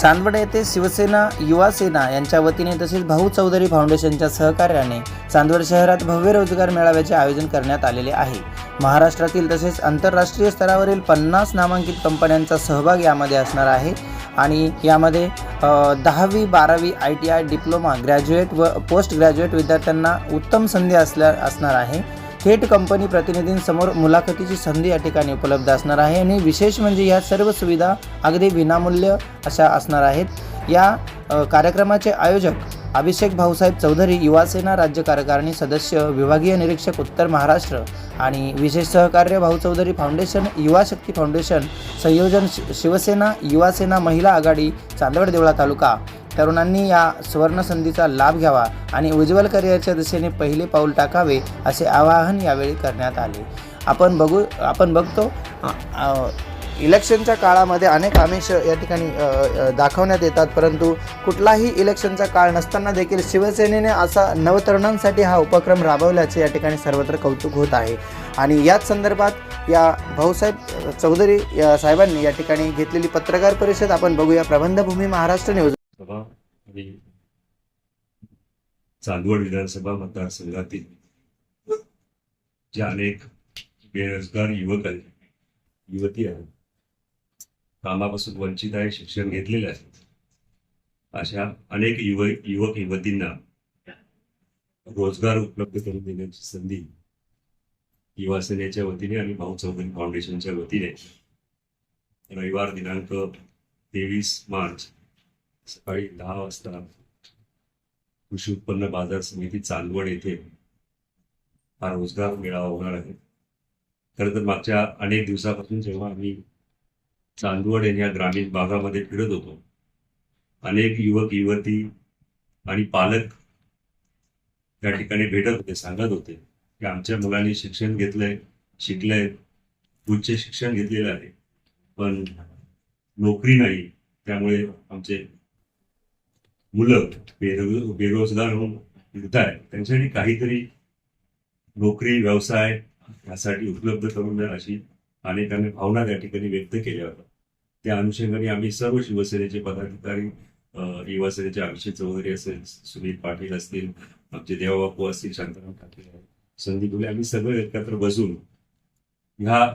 चांदवड येथे शिवसेना युवा सेना यांच्या वतीने तसेच भाऊ चौधरी फाउंडेशनच्या सहकार्याने चांदवड शहरात भव्य रोजगार मेळाव्याचे आयोजन करण्यात आलेले आहे. महाराष्ट्रातील तसेच आंतरराष्ट्रीय स्तरावरील पन्नास नामांकित कंपन्यांचा सहभाग यामध्ये असणार आहे आणि यामध्ये दहावी बारावी I T I diploma graduate व पोस्ट ग्रॅज्युएट विद्यार्थ्यांना उत्तम संधी असल्या असणार आहे. थेट कंपनी प्रतिनिधींसमोर मुलाखतीची संधी या ठिकाणी उपलब्ध असणार आहे आणि विशेष म्हणजे या सर्व सुविधा अगदी विनामूल्य अशा असणार आहेत. या कार्यक्रमाचे आयोजक अभिषेक भाऊसाहेब चौधरी युवासेना राज्य कार्यकारिणी सदस्य विभागीय निरीक्षक उत्तर महाराष्ट्र आणि विशेष सहकार्य भाऊ चौधरी फाउंडेशन युवा शक्ती फाउंडेशन संयोजन शि- शिवसेना युवासेना महिला आघाडी चांदवड देवळा तालुका. तरुणांनी या सुवर्णसंधीचा लाभ घ्यावा आणि उज्ज्वल करिअरच्या दिशेने पहिले पाऊल टाकावे असे आवाहन यावेळी करण्यात आले. आपण बघू आपण बघतो इलेक्शनच्या काळामध्ये अनेक आमिष या ठिकाणी दाखवण्यात येतात परंतु कुठलाही इलेक्शनचा काळ नसताना देखील शिवसेनेने असा नवतरुणांसाठी हा उपक्रम राबवल्याचे या ठिकाणी सर्वत्र कौतुक होत आहे. आणि याच संदर्भात या भाऊसाहेब चौधरी या साहेबांनी या ठिकाणी घेतलेली पत्रकार परिषद आपण बघूया. प्रबंधभूमी महाराष्ट्र न्यूज. विधानसभा आणि चांदवड विधानसभा मतदारसंघातील जे अनेक बेरोजगार युवक आहेत युवती आहेत कामापासून वंचित आहे शिक्षण घेतलेले आहेत अशा अनेक युव युवक युवतींना रोजगार उपलब्ध करून देण्याची संधी युवा सेनेच्या वतीने आणि भाऊ चौधरी फाउंडेशनच्या वतीने रविवार दिनांक तेवीस मार्च सकाळी दहा वाजता कृषी उत्पन्न बाजार समिती चांदवड येथे हा रोजगार मेळावा होणार आहे. खरं तर मागच्या अनेक दिवसापासून जेव्हा आम्ही चांदवड या ग्रामीण भागामध्ये फिरत होतो अनेक युवक युवती आणि पालक त्या ठिकाणी भेटत होते सांगत होते की आमच्या मुलांनी शिक्षण घेतलंय शिकलंय उच्च शिक्षण घेतलेलं आहे पण नोकरी नाही त्यामुळे आमचे मुलं बेरो बेरोजगार होऊन युद्ध आहे त्यांच्यासाठी काहीतरी नोकरी व्यवसाय यासाठी उपलब्ध करून द्या अशी अनेकांनी भावना त्या ठिकाणी व्यक्त केल्या होत्या. त्या अनुषंगाने आम्ही सर्व शिवसेनेचे पदाधिकारी अं, युवासेनेचे अभिषेक चौधरी असेल सुनील पाटील असतील आमचे देवाबापू असतील शांताराम ठाकरे संदीप फुले आम्ही सगळे एकत्र बसून ह्या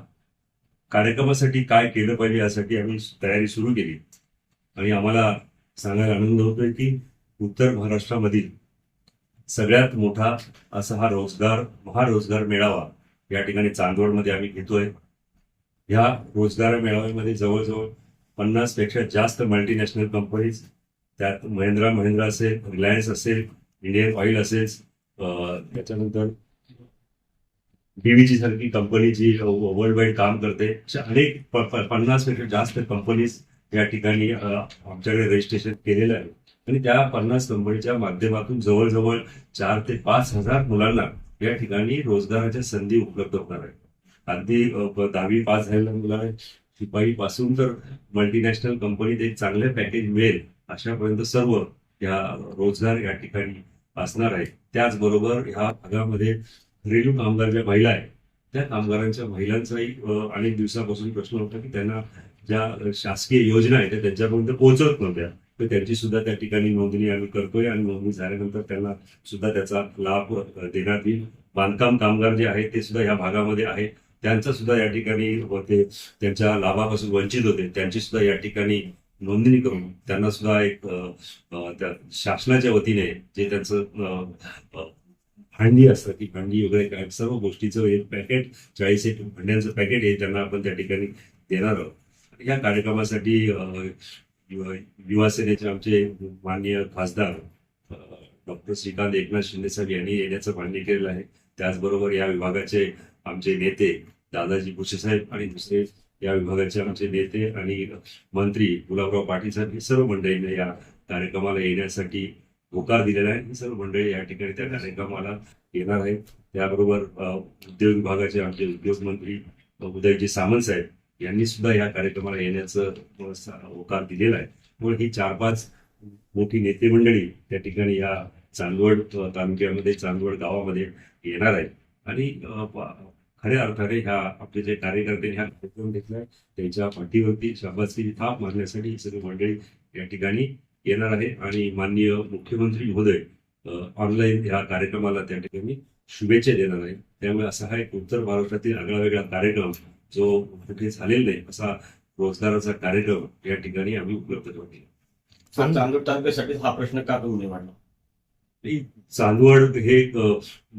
कार्यक्रमासाठी काय केलं पाहिजे यासाठी आम्ही तयारी सुरू केली. आणि आम्हाला सांगायला आनंद होतोय की उत्तर महाराष्ट्रामधील सगळ्यात मोठा असा हा रोजगार महारोजगार मेळावा या ठिकाणी चांदवडमध्ये आम्ही घेतोय. ह्या रोजगार मेळाव्यामध्ये जवळजवळ पन्नासपेक्षा जास्त मल्टीनॅशनल कंपनीज त्यात महिंद्रा महिंद्रा असेल रिलायन्स असेल इंडियन ऑइल असेल त्याच्यानंतर डीव्हीची सारखी कंपनी जी वर्ल्ड वाईड काम करते. अशा अनेक पन्नासपेक्षा जास्त कंपनीज या ठिकाणी आमच्याकडे रजिस्ट्रेशन केलेलं आहे. आणि त्या पन्नास कंपनीच्या माध्यमातून जवळजवळ चार ते पाच हजार मुलांना या ठिकाणी रोजगाराच्या संधी उपलब्ध होणार आहे अगदी दहावी पास झालेल्या मुलांना शिपाई पासून तर मल्टीनॅशनल कंपनीत एक चांगले पॅकेज मिळेल अशापर्यंत सर्व या रोजगार या ठिकाणी असणार आहे त्याचबरोबर ह्या भागामध्ये घरेलू कामगार ज्या महिला आहेत त्या कामगारांच्या महिलांचाही अनेक दिवसापासून प्रश्न होता की त्यांना ज्या शासकीय योजना आहेत त्या त्यांच्यापर्यंत पोहोचत नव्हत्या. तर त्यांची सुद्धा त्या ठिकाणी नोंदणी आम्ही करतोय आणि नोंदणी झाल्यानंतर त्यांना सुद्धा त्याचा लाभ देण्यात येईल. बांधकाम कामगार जे आहेत ते सुद्धा या भागामध्ये आहेत. त्यांचा सुद्धा या ठिकाणी होते त्यांच्या लाभापासून वंचित होते. त्यांची सुद्धा या ठिकाणी नोंदणी करून त्यांना सुद्धा एक त्या शासनाच्या वतीने जे त्यांचं भांडी असतं ती भांडी वगैरे काय सर्व गोष्टीचं एक पॅकेट चाळीस एक भांड्यांचं पॅकेट हे त्यांना आपण त्या ठिकाणी देणार आहोत. या कार्यक्रमासाठी युवा सेनेचे आमचे माननीय खासदार डॉक्टर श्रीकांत एकनाथ शिंदे साहेब यांनी येण्याचं मान्य केलेलं आहे. त्याचबरोबर या विभागाचे आमचे नेते दादाजी भुसे साहेब आणि दुसरे या विभागाचे आमचे नेते आणि मंत्री गुलाबराव पाटील साहेब हे सर्व मंडळीने या कार्यक्रमाला येण्यासाठी होकार दिलेला आहे. ही सर्व मंडळी या ठिकाणी त्या कार्यक्रमाला येणार आहेत. त्याबरोबर उद्योग विभागाचे आमचे उद्योग मंत्री उदयजी सामंत साहेब यांनी सुद्धा या कार्यक्रमाला येण्याचं होकार दिलेला आहे. म्हणून ही चार पाच मोठी नेते मंडळी त्या ठिकाणी या चांदवड तालुक्यामध्ये चांदवड गावामध्ये येणार आहे आणि खऱ्या अर्थाने ह्या आपले जे कार्यकर्ते ह्या कार्यक्रम घेतलाय त्यांच्या पाठीवरती शाबासकीची थाप मारण्यासाठी ही सगळी मंडळी या ठिकाणी येणार आहे. आणि माननीय मुख्यमंत्री महोदय ऑनलाईन ह्या कार्यक्रमाला त्या ठिकाणी शुभेच्छा देणार आहे त्यामुळे असा हा एक उत्तर महाराष्ट्रातील आगळा वेगळा कार्यक्रम जो कुठे झालेला नाही असा रोजगाराचा कार्यक्रम या ठिकाणी आम्ही उपलब्ध करून दिला. चांदूर तालुक्यासाठी हा प्रश्न का तुम्ही निवडला चांदवड हे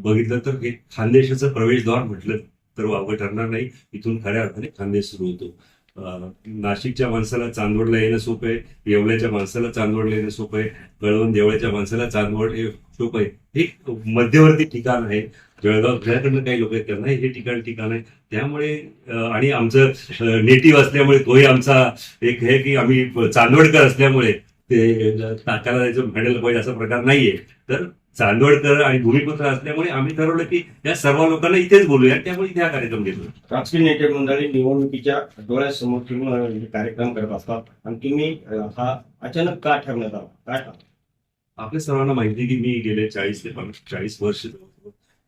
बघितलं तर हे खानदेशाचं प्रवेशद्वार म्हटलं तर वावगं ठरणार नाही. इथून खऱ्या अर्थाने खानदेश सुरू होतो. नाशिकच्या माणसाला चांदवडला येणं सोपं आहे येवल्याच्या माणसाला चांदवडला येणं सोपं आहे कळवण देवळ्याच्या माणसाला चांदवड हे सोपं आहे. हे मध्यवर्ती ठिकाण आहे. जळगाव घराकडनं काही लोक आहेत त्यांना हे ठिकाण ठिकाण आहे. त्यामुळे आणि आमचं नेटिव्ह असल्यामुळे तोही आमचा एक हे की आम्ही चांदवडकर असल्यामुळे ते टाकायला जायचं म्हणायला पाहिजे असा प्रकार नाहीये. तर चांदवडकर आणि भूमिपुत्र असल्यामुळे आम्ही ठरवलं की या सर्व लोकांना इथेच बोलूया त्यामुळे इथे हा कार्यक्रम घेतला. राजकीय नेते मंडळी निवडणुकीच्या डोळ्यासमोर ठेवून अ, हे कार्यक्रम करत असतात आणि तुम्ही हा अचानक का ठरवण्यात आला? काय? आपल्या सर्वांना माहिती की मी गेले चाळीस ते चाळीस वर्ष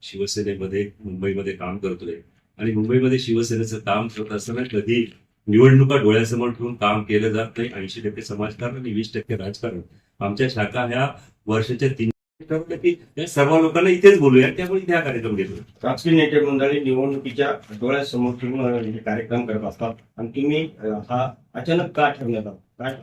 शिवसेनेमध्ये मुंबईमध्ये काम करतोय. आणि मुंबईमध्ये शिवसेनेचं काम करत असताना कधी निवडणुका डोळ्यासमोर ठेवून काम केलं जात नाही. ऐंशी टक्के समाजकारण आणि वीस टक्के राजकारण. आमच्या शाखा ह्या वर्षाच्या तीन ठरवलं की सर्व लोकांना इथेच बोलूया. त्यामुळे इथे हा कार्यक्रम घेतो. राजकीय नेते मंडळी निवडणुकीच्या डोळ्यासमोर ठेवून कार्यक्रम करत असतात. आणि तुम्ही हा अचानक का ठेवण्यात आला? काय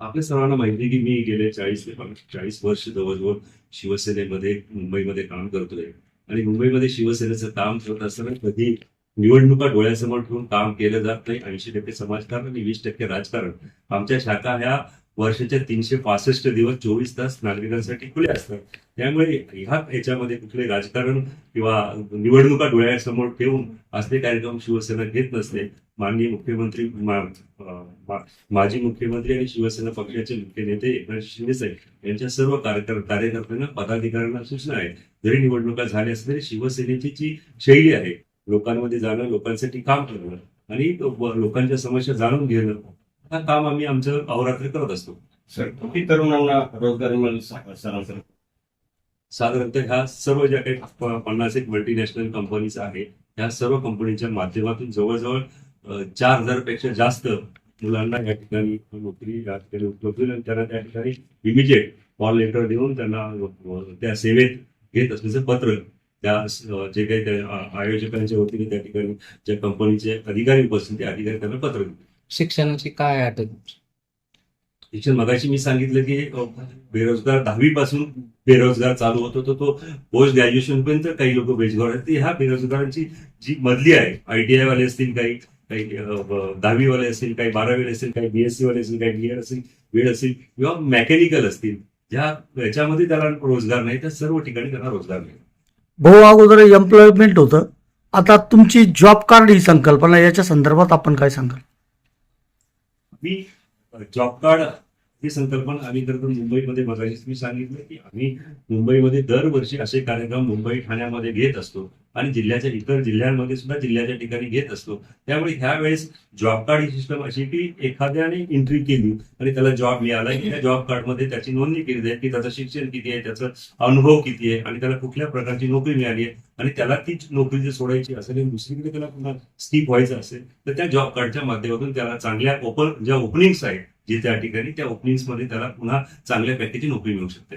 आपल्या सर्वांना माहिती आहे की मी गेले चाळीस ते चाळीस वर्ष जवळजवळ शिवसेनेमध्ये मुंबईमध्ये काम करतोय. आणि मुंबईमध्ये शिवसेनेचं काम करत असताना कधी निवडणुका डोळ्यासमोर ठेवून काम केलं जात नाही. ऐंशी टक्के समाजकारण आणि वीस टक्के राजकारण. आमच्या शाखा ह्या वर्षाच्या तीनशे पासष्ट दिवस चोवीस तास नागरिकांसाठी खुले असतात. त्यामुळे ह्या याच्यामध्ये कुठले राजकारण किंवा निवडणुका डोळ्यासमोर ठेवून असले कार्यक्रम शिवसेना घेत नसते माननीय मुख्यमंत्री मा- माजी मुख्यमंत्री आणि शिवसेना पक्षाचे मुख्य नेते एकनाथ शिंदे साहेब यांच्या सर्व कार्यकर्त्यांना पदाधिकाऱ्यांना सूचना आहे जरी निवडणुका झाल्या असल्या तरी शिवसेनेची जी शैली आहे लोकांमध्ये जाणं लोकांसाठी काम करणं आणि लोकांच्या समस्या जाणून घेणं काम आम्ही आमचं अहोरात्र करत असतो. सर किती तरुणांना रोजगार मिळेल सरासरी? साधारणतः ह्या सर्व ज्या काही पन्नास एक मल्टीनॅशनल कंपनीज आहेत ह्या सर्व कंपनीच्या माध्यमातून जवळजवळ चार हजारपेक्षा जास्त मुलांना या ठिकाणी नोकरी या ठिकाणी उपलब्ध होईल आणि त्यांना त्या ठिकाणी इमिजिएट कॉल लेटर देऊन त्यांना त्या सेवेत घेत असल्याचं पत्र त्या जे काही आयोजकांच्या वतीने त्या ठिकाणी ज्या कंपनीचे अधिकारी उपस्थित ते अधिकारी त्यांना पत्र देतात. शिक्षणाची काय अट आहे? शिक्षण मगाशी मी सांगितलं की बेरोजगार दहावी पासून बेरोजगार चालू होतो तो तो पोस्ट ग्रॅज्युएशन पर्यंत काही लोक बेरोजगार आहेत. ती ह्या बेरोजगारांची जी मधली आहे आयटीआय वाले असतील काही काही अ, ब- दहावीवाले असतील काही बारावीवाले असतील काही बीएससी वाले असतील काही बीएड असतील बीएड असतील किंवा मेकॅनिकल असतील ज्या याच्यामध्ये त्याला रोजगार नाही त्या सर्व ठिकाणी त्यांना रोजगार नाही भाऊ अगोदर एम्प्लॉयमेंट होतं. आता तुमची जॉब कार्ड ही संकल्पना याच्या संदर्भात आपण काय सांगाल? मी जॉब कार्ड ही संकल्पना आम्ही खरं तर मुंबईमध्ये बघायची. मी सांगितलं की आम्ही मुंबईमध्ये दरवर्षी असे कार्यक्रम मुंबई ठाण्यामध्ये घेत असतो. आणि जिल्ह्याच्या इतर जिल्ह्यांमध्ये सुद्धा जिल्ह्याच्या ठिकाणी घेत असतो. त्यामुळे ह्या वेळेस जॉब कार्ड ही सिस्टम अशी की एखाद्याने एंट्री केली आणि त्याला जॉब मिळाला की त्या जॉब कार्डमध्ये त्याची नोंदणी केली जाईल की त्याचं शिक्षण किती आहे त्याचा अनुभव किती आहे आणि त्याला कुठल्या प्रकारची नोकरी मिळाली आहे आणि त्याला ती नोकरी जर सोडायची असेल आणि दुसरीकडे त्याला पुन्हा स्थिप व्हायचं असेल तर त्या जॉब कार्डच्या माध्यमातून त्याला चांगल्या ओपन ज्या ओपनिंग्स आहेत जे त्या ठिकाणी त्या ओपनिंग्समध्ये त्याला पुन्हा चांगल्या पॅकेजची नोकरी मिळू शकते.